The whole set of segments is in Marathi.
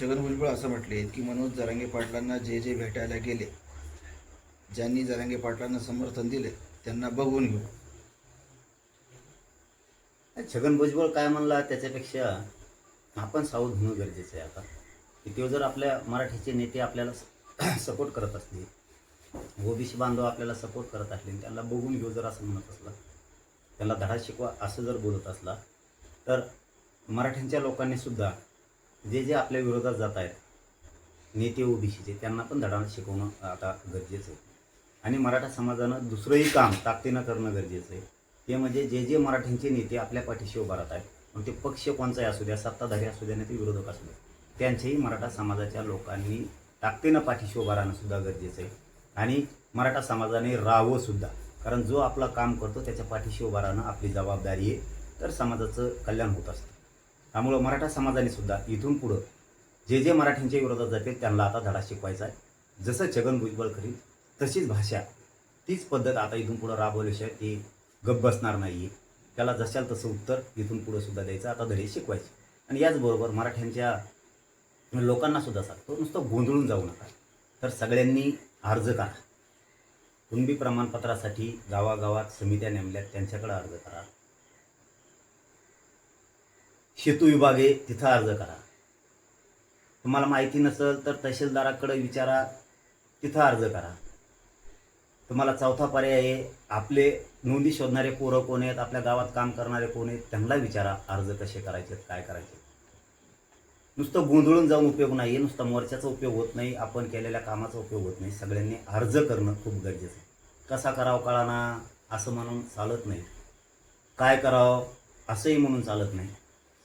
छगन भुजबळ असं म्हटले की मनोज जरांगे पाटलांना जे जे भेटायला गेले ज्यांनी जरांगे पाटलांना समर्थन दिले त्यांना बघून घेऊ. छगन भुजबळ काय म्हणला त्याच्यापेक्षा आपण सावध होणं गरजेचं आहे आता. की तो जर आपल्या मराठीचे नेते आपल्याला सपोर्ट करत असले ओबीसी बांधव आपल्याला सपोर्ट करत असले आणि त्यांना बघून घेऊ जर असं म्हणत असला त्यांना धडा शिकवा असं जर बोलत असला तर मराठ्यांच्या लोकांनी सुद्धा जे जे आपल्या विरोधात जात आहेत नेते ओबीसीचे त्यांना पण धडा शिकवणं आता गरजेचं आहे. आणि मराठा समाजानं दुसरंही काम ताकदीनं करणं गरजेचं आहे. ते म्हणजे जे जे मराठ्यांचे नेते आपल्या पाठीशी उभारत आहेत मग ते पक्ष कोणचाही असू द्या सत्ताधारी असू द्या नाही ते विरोधक असू द्या त्यांच्याही मराठा समाजाच्या लोकांनी ताकदीनं पाठीशी उभा राहणं सुद्धा गरजेचं आहे. आणि मराठा समाजाने राहावं सुद्धा कारण जो आपलं काम करतो त्याच्या पाठीशी उभा राहणं आपली जबाबदारी आहे. तर समाजाचं कल्याण होत असतं. त्यामुळं मराठा समाजाने सुद्धा इथून पुढं जे जे मराठींच्या विरोधात जाते त्यांना आता धडा शिकवायचा आहे. जसं छगन भुजबळ करीत तशीच भाषा तीच पद्धत आता इथून पुढं राबवल्याशिवाय ती गप बसणार नाही आहे त्याला जशाल तसं उत्तर इथून पुढं सुद्धा द्यायचं आता धडे शिकवायचे. आणि याचबरोबर मराठ्यांच्या लोकांना सुद्धा सांगतो नुसतं गोंधळून जाऊ नका. तर सगळ्यांनी अर्ज करा. कुणबी प्रमाणपत्रासाठी गावागावात समित्या नेमल्यात त्यांच्याकडे अर्ज करा. शेतू विभागे तिथं अर्ज करा. तुम्हाला माहिती नसेल तर तहसीलदाराकडे विचारा तिथं अर्ज करा. तुम्हाला चौथा पर्याय आहे आपले नोंदी शोधणारे पोरं कोण आहेत आपल्या गावात काम करणारे कोण आहेत त्यांना विचारा अर्ज कसे करायचे काय करायचे नुसतं गोंधळून जाऊन उपयोग नाही आहे नुसतं मोर्चाचा उपयोग होत नाही आपण केलेल्या कामाचा उपयोग होत नाही. सगळ्यांनी अर्ज करणं खूप गरजेचं आहे. कसा करावं कळाना असं म्हणून चालत नाही. काय करावं असंही म्हणून चालत नाही.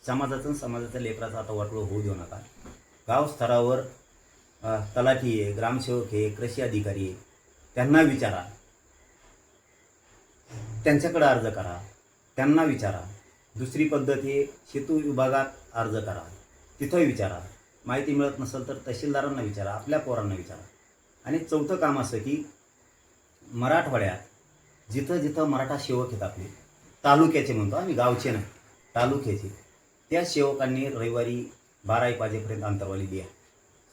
समाजाचं समाजाचा समाजाच्या लेकराचा आता वाटोळ होऊ देऊ नका. गाव स्तरावर तलाठी आहे ग्रामसेवक आहे कृषी अधिकारी आहे त्यांना विचारा. त्यांच्याकडे अर्ज करा. त्यांना विचारा. दुसरी पद्धत आहे शेतू विभागात अर्ज करा. तिथंही विचारा. माहिती मिळत नसेल तर तहसीलदारांना विचारा आपल्या पोरांना विचारा. आणि चौथं काम असं की मराठवाड्यात जिथं जिथं मराठा सेवक आहेत आपले तालुक्याचे म्हणतो आम्ही गावचे नाही तालुक्याचे. त्या सेवकांनी रविवारी बारा एक वाजेपर्यंत अंतरवाली द्या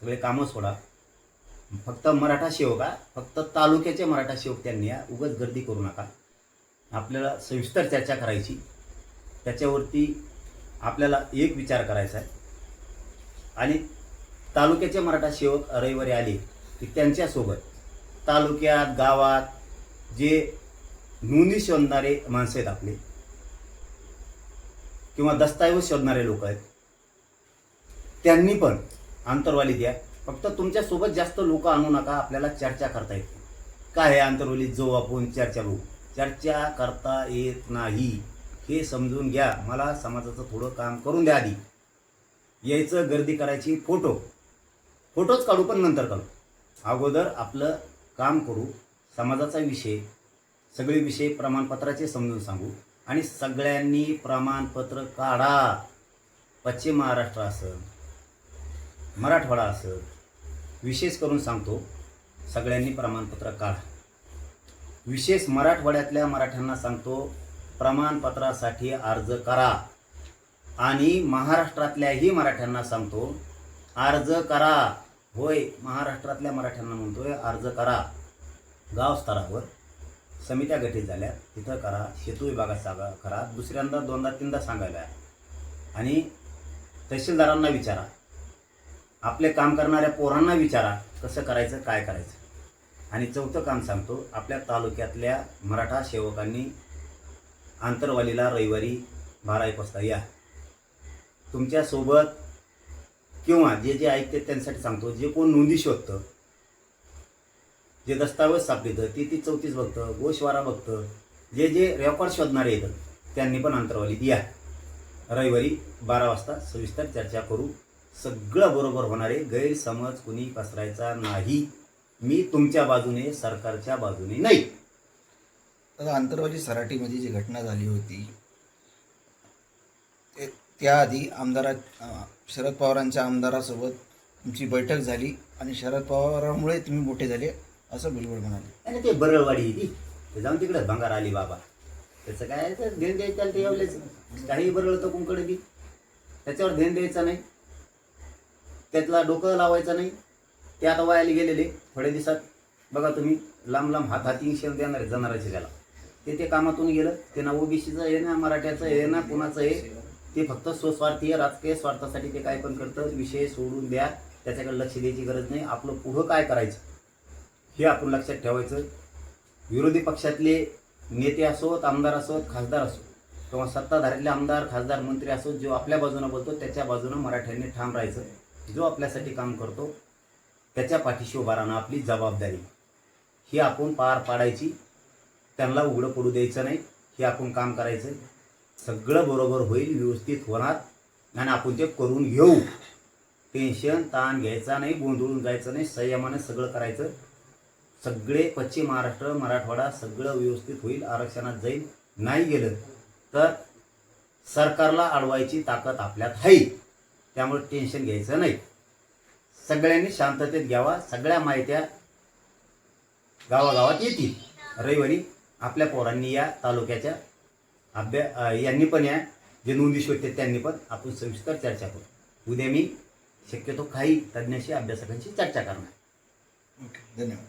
सगळे कामं सोडा. फक्त मराठा सेवक हा फक्त तालुक्याचे मराठा सेवक त्यांनी या उगाच गर्दी करू नका. आपल्याला सविस्तर चर्चा करायची. त्याच्यावरती आपल्याला एक विचार करायचा आहे. आणि तालुक्याचे मराठा सेवक रविवारी आले की त्यांच्यासोबत तालुक्यात गावात जे नोंदी शोधणारे माणसं आहेत आपले किंवा दस्तऐवज शोधणारे लोक आहेत. त्यांनी पण आंतरवाली द्या. फक्त तुमच्यासोबत जास्त लोक आणू नका आपल्याला चर्चा करता येते काय आहे आंतरवाली? जो आपण चर्चा बघू. चर्चा करता येत नाही. हे समजून घ्या. मला समाजाचं थोडं काम करून द्या आधी. यायचं गर्दी करायची फोटो. फोटोच काढू पण नंतर काढू. अगोदर आपलं काम करू. समाजाचा विषय सगळे विषय प्रमाणपत्राचे समजून सांगू. आणि सगळ्यांनी प्रमाणपत्र काढा. पश्चिम महाराष्ट्र असेल मराठवाडा असेल विशेष करून सांगतो सगळ्यांनी प्रमाणपत्र काढा. विशेष मराठवाड्यातल्या मराठ्यांना सांगतो प्रमाणपत्रासाठी अर्ज करा. आणि महाराष्ट्रातल्याही मराठ्यांना सांगतो अर्ज करा. होय महाराष्ट्रातल्या मराठ्यांना म्हणतोय अर्ज करा. गाव स्तरावर समित्या गठीत झाल्या. तिथं करा शेतू विभागात सांगा करा. दुसऱ्यांदा दोनदा तीनदा सांगायला आणि तहसीलदारांना विचारा. आपले काम करणाऱ्या पोरांना विचारा कसं करायचं काय करायचं. आणि चौथं काम सांगतो आपल्या तालुक्यातल्या मराठा सेवकांनी आंतरवालीला रविवारी बारा एक वाजता या. तुमच्यासोबत किंवा जे जे ऐकते त्यांच्यासाठी सांगतो जे कोण नोंदी शोधतं जे दस्तावेज सापडतं ती ती चौतीस बघतं गोशवारा बघतं जे जे रेकॉर्ड शोधणारे येतं त्यांनी पण अंतरवाली या. रविवारी बारा वाजता सविस्तर चर्चा करू. सगळं बरोबर होणारे गैरसमज कुणी पसरायचा नाही. मी तुमच्या बाजूने सरकारच्या बाजूने नाही. आंतरवाली सराटीमध्ये जी घटना झाली होती ते- त्याआधी आमदारा शरद पवारांच्या आमदारासोबत तुमची बैठक झाली आणि शरद पवारांमुळे तुम्ही मोठे झाले. असं भुजबळ म्हणाले. आणि ते बरळवाडी आहे ती. जाऊन तिकडे भंगार आली बाबा. त्याचं काय आहे, तर ध्यान द्यायचं ते एवढेच. काही बरळतं कुंकडे बी. त्याच्यावर ध्यान द्यायचं नाही. त्यातला डोकं लावायचं नाही. ते आता वायाला गेलेले थोड्या दिवसात. बघा तुम्ही लांब लांब हात हाती शेण देणार आहे जनावरांचे त्याला. ते ते कामातून गेलं. ते ना ओबीसीचं आहे ना मराठ्याचं आहे ना कुणाचं आहे. ते फक्त स्वस्वार्थीय राजकीय स्वार्थासाठी ते काय पण करतं. विषय सोडून द्या. त्याच्याकडे लक्ष द्यायची गरज नाही. आपलं पुढं काय करायचं? हे आपण लक्षात ठेवायचं. विरोधी पक्षातले नेते असोत आमदार असोत खासदार असोत किंवा सत्ताधाऱ्यातले आमदार खासदार मंत्री असोत जो आपल्या बाजूनं बोलतो त्याच्या बाजूनं मराठ्यांनी ठाम राहायचं. जो आपल्यासाठी काम करतो त्याच्या पाठीशी उभा राहणं आपली जबाबदारी. ही आपण पार पाडायची. त्यांना उघडं पडू द्यायचं नाही. हे आपण काम करायचं. सगळं बरोबर होईल व्यवस्थित होणार. आणि आपण ते करून घेऊ. टेन्शन ताण घ्यायचा नाही गोंधळून जायचं नाही. संयमाने सगळं करायचं. सगळे पश्चिम महाराष्ट्र मराठवाडा सगळं व्यवस्थित होईल आरक्षणात जाईल नाही गेलं तर सरकारला अडवायची ताकद आपल्यात आहे. त्यामुळे टेन्शन घ्यायचं नाही. सगळ्यांनी शांततेत घ्यावा सगळ्या माहित्या गावागावात येतील. रविवारी आपल्या पोरांनी या तालुक्याच्या अभ्या यांनी पण या जे नोंदी शोधते त्यांनी पण आपण सविस्तर चर्चा करू. उद्या मी शक्यतो काही तज्ज्ञाशी अभ्यासकांशी चर्चा करणार. ओके धन्यवाद.